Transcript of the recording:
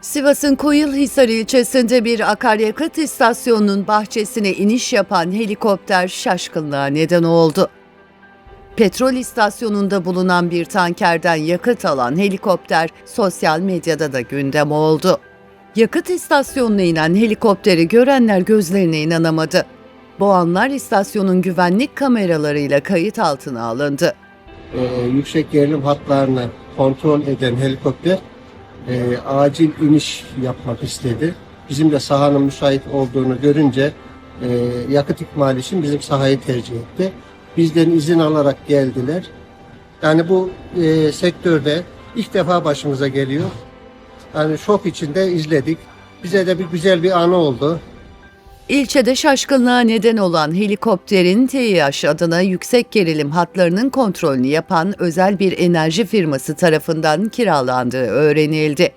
Sivas'ın Koyulhisar ilçesinde bir akaryakıt istasyonunun bahçesine iniş yapan helikopter şaşkınlığa neden oldu. Petrol istasyonunda bulunan bir tankerden yakıt alan helikopter sosyal medyada da gündem oldu. Yakıt istasyonuna inen helikopteri görenler gözlerine inanamadı. Bu anlar istasyonun güvenlik kameralarıyla kayıt altına alındı. e, yüksek gerilim hatlarını kontrol eden helikopter e, acil iniş yapmak istedi. Bizim de sahanın müsait olduğunu görünce e, yakıt ikmali için bizim sahayı tercih etti. Bizden izin alarak geldiler. Yani bu e, sektörde ilk defa başımıza geliyor. Yani şok içinde izledik. Bize de bir güzel bir anı oldu. İlçede şaşkınlığa neden olan helikopterin TİH adına yüksek gerilim hatlarının kontrolünü yapan özel bir enerji firması tarafından kiralandığı öğrenildi.